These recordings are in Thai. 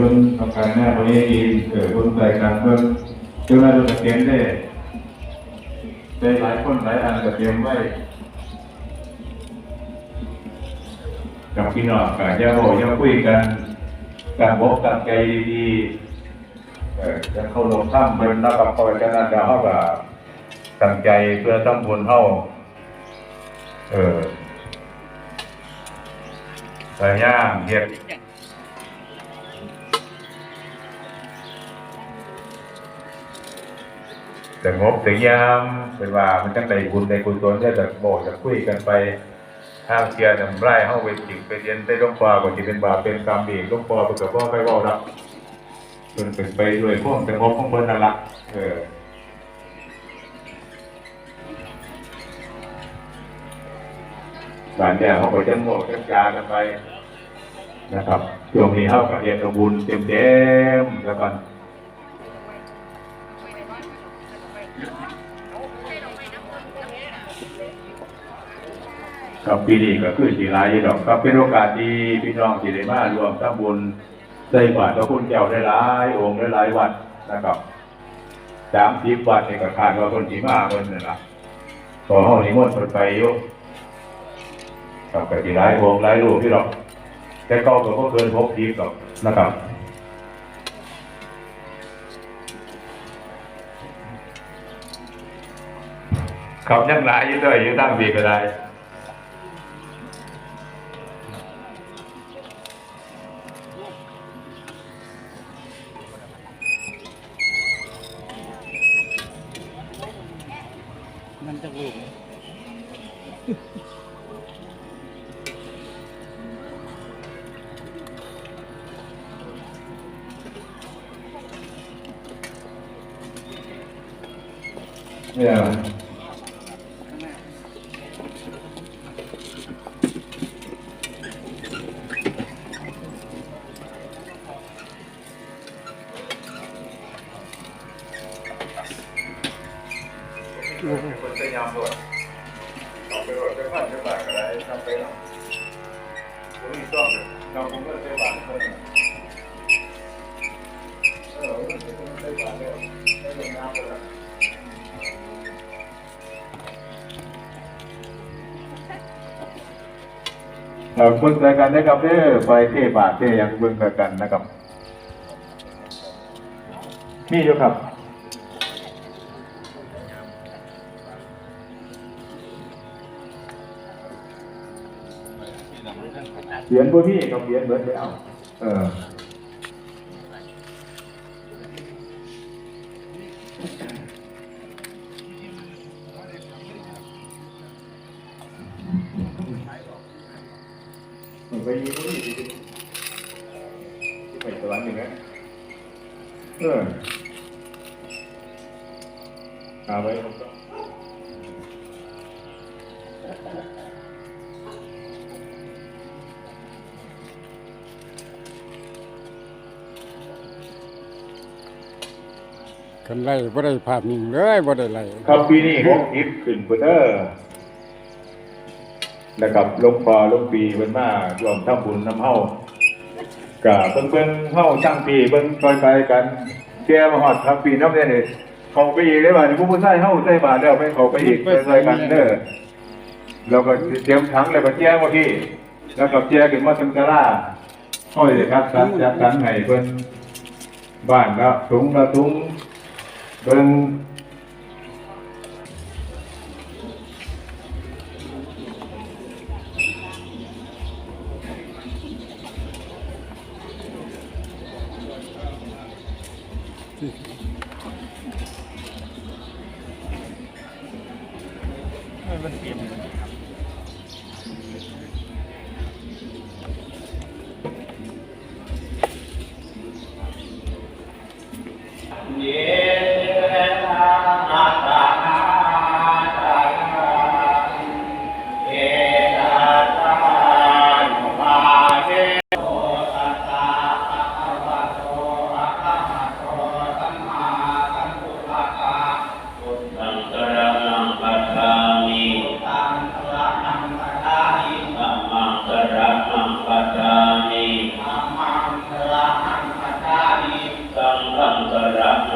เบิ่งทำการแน่วันนี้เออเบิ่งใจกันเบิ่งเจ้าหน้าที่เตรียมได้ได้หลายคนหลายอันก็เตรียมไว้กับพี่น้องก็จะโอ้จะคุยกันการบอกกันใจดีจะเข้าลงถ้ำเป็นนักกับคอยกันนั่นเดี๋ยวเขาก็ตั้งใจเพื่อตั้งบุญเฮาเออพยายามเฮ็ด แต่งบแต่ยามเป็นว่ามันจังใดบุญในกุศลเนี่ยจะบอกจะคุยกันไปทางเชียร์นำไร่เฮาไปจิกไปเรียนได้หลวงพ่อก็สิเป็นบาปเป็นกรรมอีกหลวงพ่อเพิ่นก็บ่ไปว้ารับเพิ่นเป็นไปด้วยความสงบของเพิ่นนั่นละเออบ้านเนี่ยเขาก็จะโมกจังจากันไปนะครับช่วงนี้เฮาก็เรียนเอาบุญเต็มๆแล้วกัน ครับปีนี้ก็คือสีลายดอกครับเป็นโอกาสดีพี่น้องที่ได้มารวมทำบุญได้บาตรพระคุณเจ้าได้หลายองค์ได้หลายวัดนะครับสามสิบวัดในก็ขาดว่าคนสีมาเพิ่นนี่ละขอห้องนิมนต์เพิ่นไปอยู่ครับก็สีลายองค์หลายรูปพี่ดอกแต่ก็ก็บ่เกินหกสิบดอกนะครับ ครับยังหลายอยู่ด้วยอยู่ตั้งปีก็ได้มันจะลูกเนี่ย คนจะยามด่วนเอาไปรถไปพันไปบาทก็ได้ทำไปแล้วผมมีต้องเลยเราคงไม่ได้บาทเลยเออผมจะต้องได้บาทเลยได้ลงน้ำไปแล้วเบิ่งรายการนะครับเด้อไปเทบาทเทยังเบิ่งรายการนะครับ มีอยู่ครับ เขียนพวกนี้กับเขียนเหมือนแล้วเออไปยิงพวกนี้ดิไปสวรรค์อย่างนั้นเออเอาไว้ กันไล่บ่ได้ภาพนิ่งเลยบ่ได้ไล่ครับปีนี้หกทิพขึ้นเพิ่นเด้อนะครับหลวงพ่อหลวงปีเพิ่นมารวมทำบุญนำเฮาก็เบิ่งเบิ่งเฮาช่างปีเบิ่งคอยไปกันแกมาฮอดครับปีน้ำเนี่ยนี่เขาไปอีกได้บ่นี่ผู้ผู้ชายเฮาใส่บาตรแล้วไปเขาไปอีกไปใส่กันเด้อแล้วก็เตรียมถังแล้วก็แจ้งว่าพี่แล้วก็แจ้งขึ้นมาถึงศาลาห้อยเลยครับจัดจัดกันให้เพิ่นบ้านละถุงละถุง เบิ่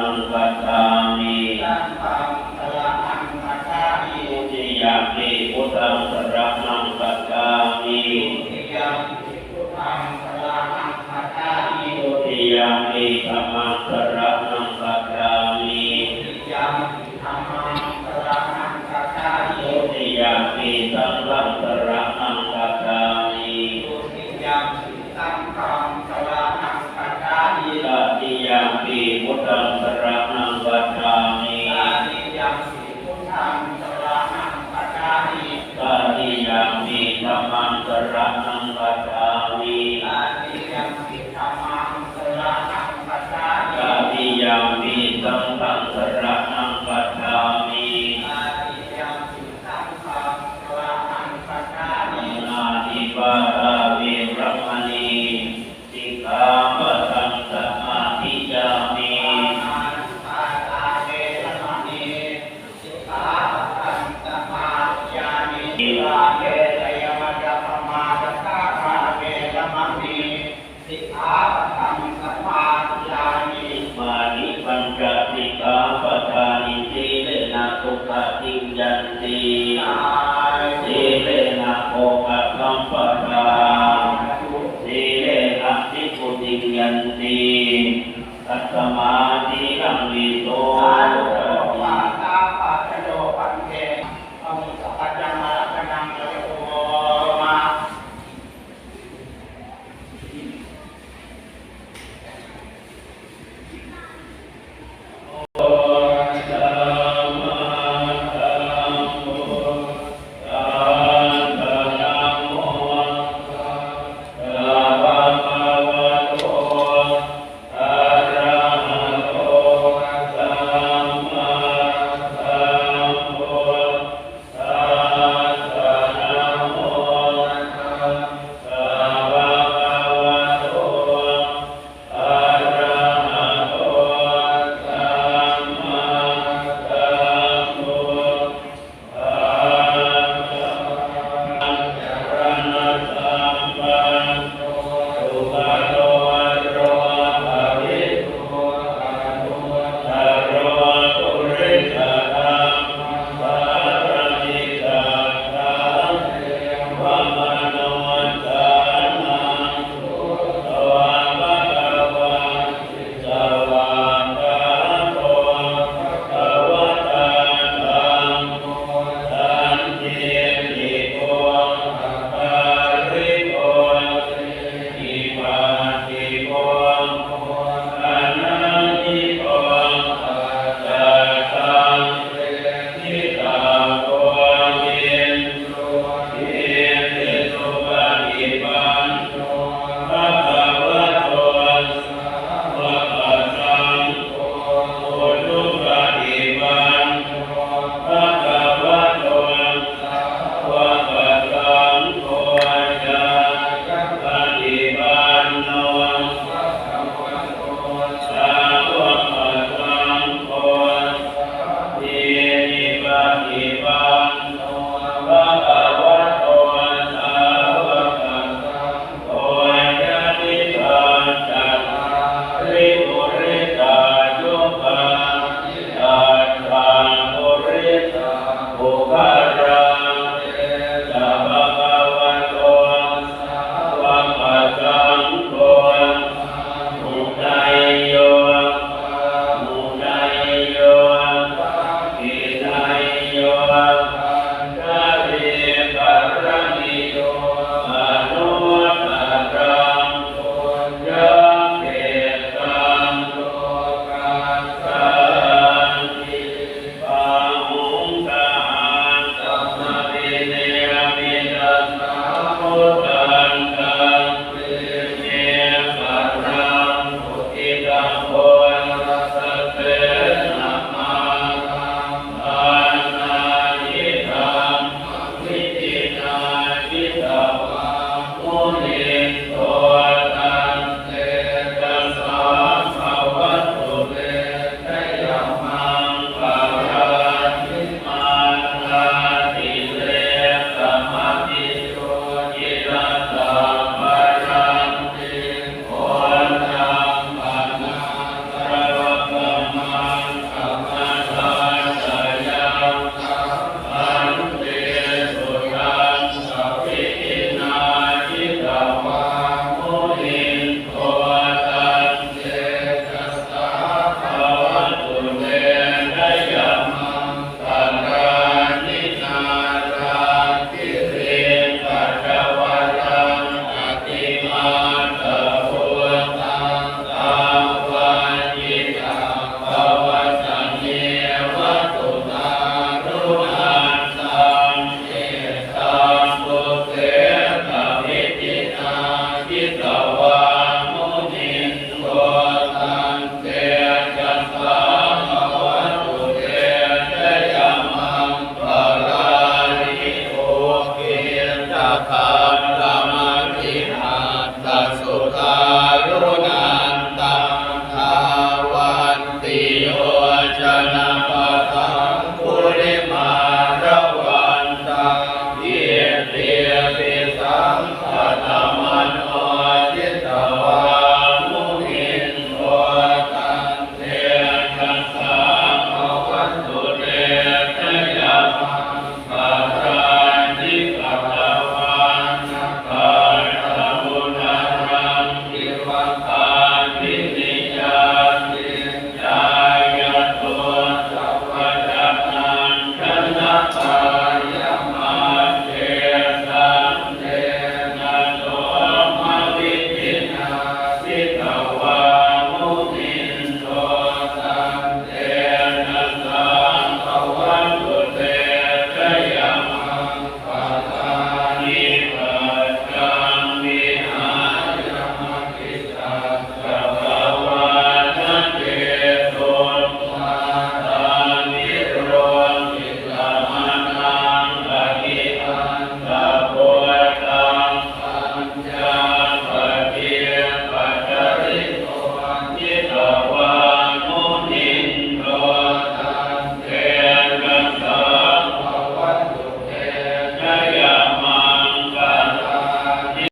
अनुगच्छामि तृतीयापि उतरं सर्वमानुगच्छामि तृतीयापि धर्मा